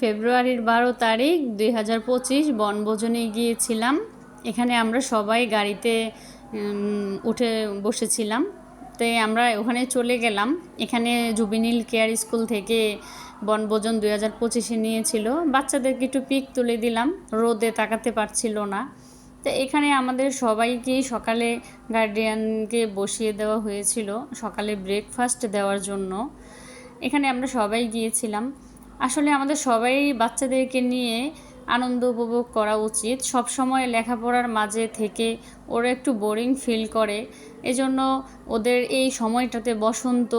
ফেব্রুয়ারির বারো তারিখ দুই হাজার পঁচিশ বনভোজনে গিয়েছিলাম। এখানে আমরা সবাই গাড়িতে উঠে বসেছিলাম। তাই আমরা ওখানে চলে গেলাম। এখানে জুবিনিল কেয়ার স্কুল থেকে বনভোজন দুই হাজার পঁচিশে নিয়েছিল। বাচ্চাদেরকে একটু পিক তুলে দিলাম। রোদে তাকাতে পারছিল না। তো এখানে আমাদের সবাইকেই সকালে গার্ডিয়ানকে বসিয়ে দেওয়া হয়েছিল। সকালে ব্রেকফাস্ট দেওয়ার জন্য। এখানে আমরা সবাই গিয়েছিলাম। আসলে আমাদের সবাই বাচ্চাদেরকে নিয়ে আনন্দ উপভোগ করা উচিত। সব সময় লেখাপড়ার মাঝে থেকে ওরা একটু বোরিং ফিল করে। এজন্য ওদের এই সময়টাতে বসন্ত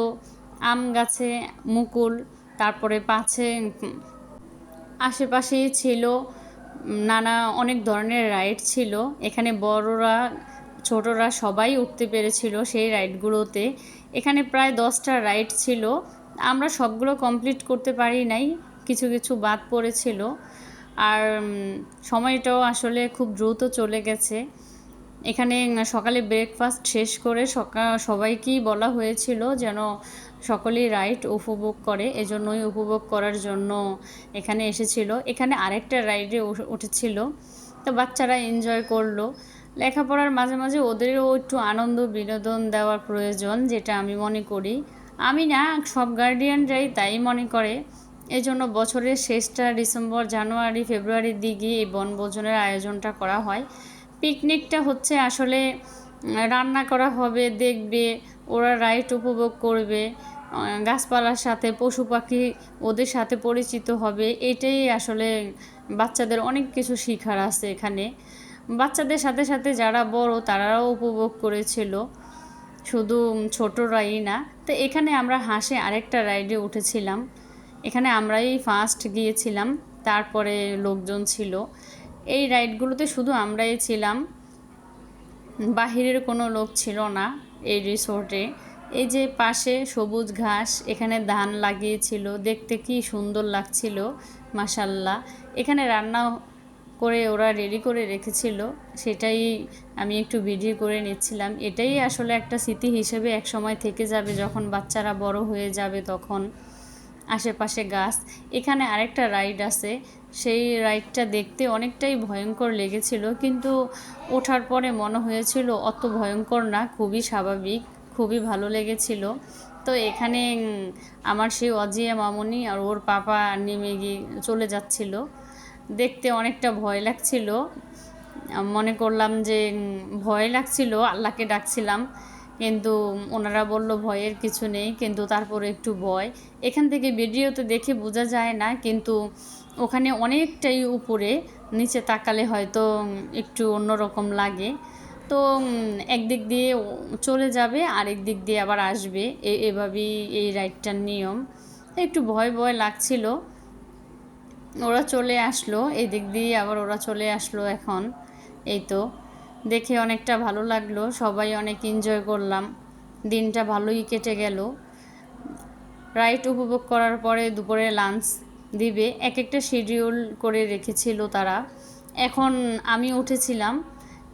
আম গাছে মুকুল তারপরে পাছে উম, আশেপাশেই ছিল নানা অনেক ধরনের রাইড ছিল। এখানে বড়রা ছোটরা সবাই উঠতে পেরেছিল সেই রাইডগুলোতে এখানে প্রায় দশটা রাইড ছিল। আমরা সবগুলো কমপ্লিট করতে পারি নাই, কিছু কিছু বাদ পড়েছিল। আর সময়টাও আসলে খুব দ্রুত চলে গেছে। এখানে সকালে ব্রেকফাস্ট শেষ করে সকা, সবাইকেই বলা হয়েছিল যেন সকলেই রাইড উপভোগ করে। এজন্যই উপভোগ করার জন্য এখানে এসেছিল। এখানে আরেকটা রাইডে উঠেছিল। তো বাচ্চারা এনজয় করল। লেখাপড়ার মাঝে মাঝে ওদেরও একটু আনন্দ বিনোদন দেওয়ার প্রয়োজন, যেটা আমি মনে করি। আমি না, সব গার্ডিয়ানরাই তাই মনে করে। এই জন্য বছরের শেষটা ডিসেম্বর, জানুয়ারি, ফেব্রুয়ারির দিকে এই বনভোজনের আয়োজনটা করা হয়। পিকনিকটা হচ্ছে আসলে রান্না করা হবে, দেখবে, ওরা রাইট উপভোগ করবে গাছপালার সাথে, পশু পাখি ওদের সাথে পরিচিত হবে, এটাই আসলে বাচ্চাদের অনেক কিছু শেখার আছে এখানে। বাচ্চাদের সাথে সাথে যারা বড় তারাও উপভোগ করেছিল। শুধু ছোটরাই না তো এখানে আমরা হাসে আরেকটা রাইডে উঠেছিলাম। এখানে আমরাই ফার্স্ট গিয়েছিলাম, তারপরে লোকজন ছিল। এই রাইডগুলোতে শুধু আমরাই ছিলাম, বাহিরের কোনো লোক ছিল না এই রিসোর্টে। এই যে পাশে সবুজ ঘাস, এখানে ধান লাগিয়েছিল, দেখতে কি সুন্দর লাগছিল মাসাল্লাহ এখানে রান্না করে ওরা রেডি করে রেখেছিল, সেটাই আমি একটু ভিডিও করে নিচ্ছিলাম। এটাই আসলে একটা স্মৃতি হিসেবে এক সময় থেকে যাবে যখন বাচ্চারা বড় হয়ে যাবে তখন আশেপাশে গাছ। এখানে আরেকটা রাইড আছে, সেই রাইডটা দেখতে অনেকটাই ভয়ঙ্কর লেগেছিল, কিন্তু ওঠার পরে মনে হয়েছিল অত ভয়ঙ্কর না, খুবই স্বাভাবিক, খুবই ভালো লেগেছিল। তো এখানে আমার সেই অজিয়া মামনি আর ওর পাপা নেমে গিয়ে চলে যাচ্ছিল। দেখতে অনেকটা ভয় লাগছিল। মনে করলাম যে ভয় লাগছিল, আল্লাহকে ডাকছিলাম, কিন্তু ওনারা বলল ভয়ের কিছু নেই, কিন্তু তারপরে একটু ভয়। এখান থেকে ভিডিওতে দেখে বোঝা যায় না, কিন্তু ওখানে অনেকটাই উপরে, নিচে তাকালে হয়তো একটু অন্যরকম লাগে। তো একদিক দিয়ে চলে যাবে, আরেক দিক দিয়ে আবার আসবে। এভাবেই এই রাইডটার নিয়ম। একটু ভয় ভয় লাগছিল। ওরা চলে আসলো এই দিক দিয়ে আবার ওরা চলে আসলো এখন। এই তো, দেখে অনেকটা ভালো লাগল, সবাই অনেক এনজয় করলাম। দিনটা ভালোই কেটে গেল। রাইড উপভোগ করার পরে দুপুরে লাঞ্চ দিবে। এক একটা শিডিউল করে রেখেছিল তারা। এখন আমি উঠেছিলাম,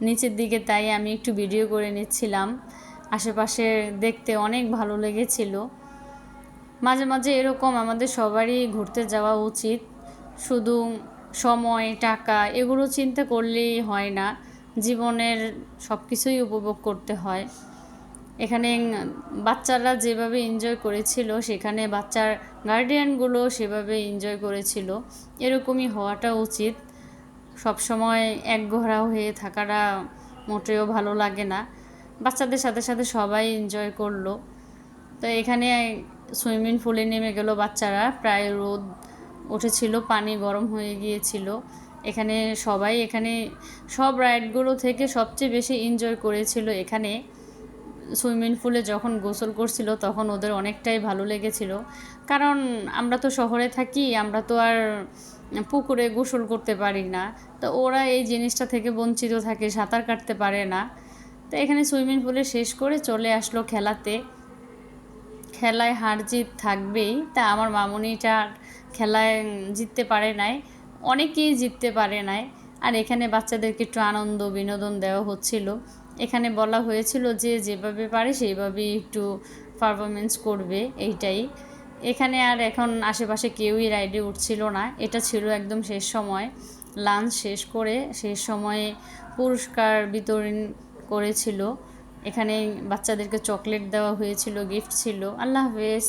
নিচের দিকে তাই আমি একটু ভিডিও করে নিচ্ছিলাম। আশেপাশে দেখতে অনেক ভালো লেগেছিল। মাঝে মাঝে এরকম আমাদের সবারই ঘুরতে যাওয়া উচিত। শুধু সময়, টাকা এগুলো চিন্তা করলেই হয় না। জীবনের সব কিছুই উপভোগ করতে হয়। এখানে বাচ্চারা যেভাবে এনজয় করেছিল, সেখানে বাচ্চার গার্ডিয়ানগুলো সেভাবে এনজয় করেছিল। এরকমই হওয়াটা উচিত। সবসময় একঘোরা হয়ে থাকাটা মোটেও ভালো লাগে না। বাচ্চাদের সাথে সাথে সবাই এনজয় করল। তো এখানে সুইমিং পুলে নেমে গেল বাচ্চারা। প্রায় রোদ উঠেছিল, পানি গরম হয়ে গিয়েছিল। এখানে সবাই এখানে সব রাইডগুলো থেকে সবচেয়ে বেশি এনজয় করেছিল এখানে। সুইমিং পুলে যখন গোসল করছিল তখন ওদের অনেকটাই ভালো লেগেছিল। কারণ আমরা তো শহরে থাকি, আমরা তো আর পুকুরে গোসল করতে পারি না। তো ওরা এই জিনিসটা থেকে বঞ্চিত থাকে, সাঁতার কাটতে পারে না। তো এখানে সুইমিং পুলে শেষ করে চলে আসলো খেলাতে। খেলায় হার জিত থাকবেই। তা আমার মামুনিটা খেলায় জিততে পারে নাই। অনেকেই জিততে পারে নাই। আর এখানে বাচ্চাদেরকে একটু আনন্দ, বিনোদন দেওয়া হচ্ছিল। এখানে বলা হয়েছিল যে, যেভাবে পারে সেইভাবেই একটু পারফরমেন্স করবে এইটাই। এখানে আর এখন আশেপাশে কেউই রাইডে উঠছিল না। এটা ছিল একদম শেষ সময়। লাঞ্চ শেষ করে শেষ সময়ে পুরস্কার বিতরণ করেছিল। এখানে বাচ্চাদেরকে চকলেট দেওয়া হয়েছিল গিফট ছিল। আল্লাহ হাফেজ।